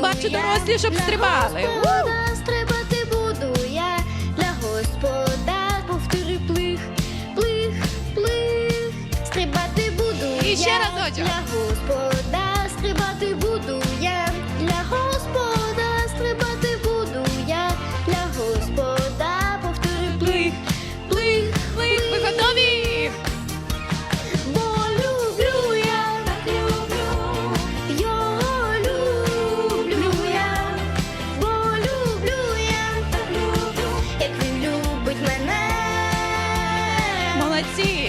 бачу дорослі, щоб стрибали. let's see.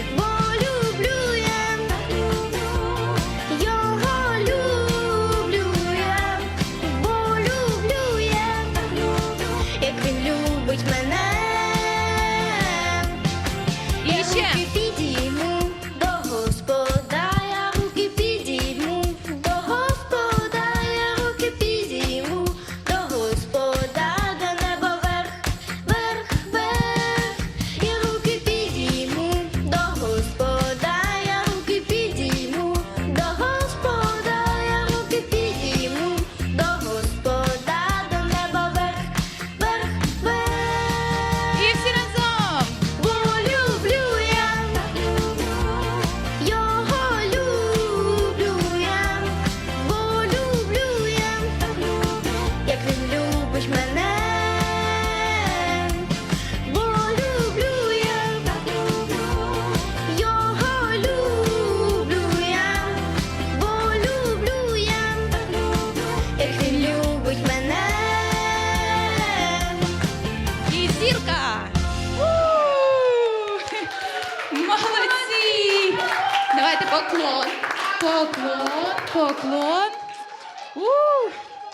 Зірка! Молодці! Давайте поклон. Поклон, поклон.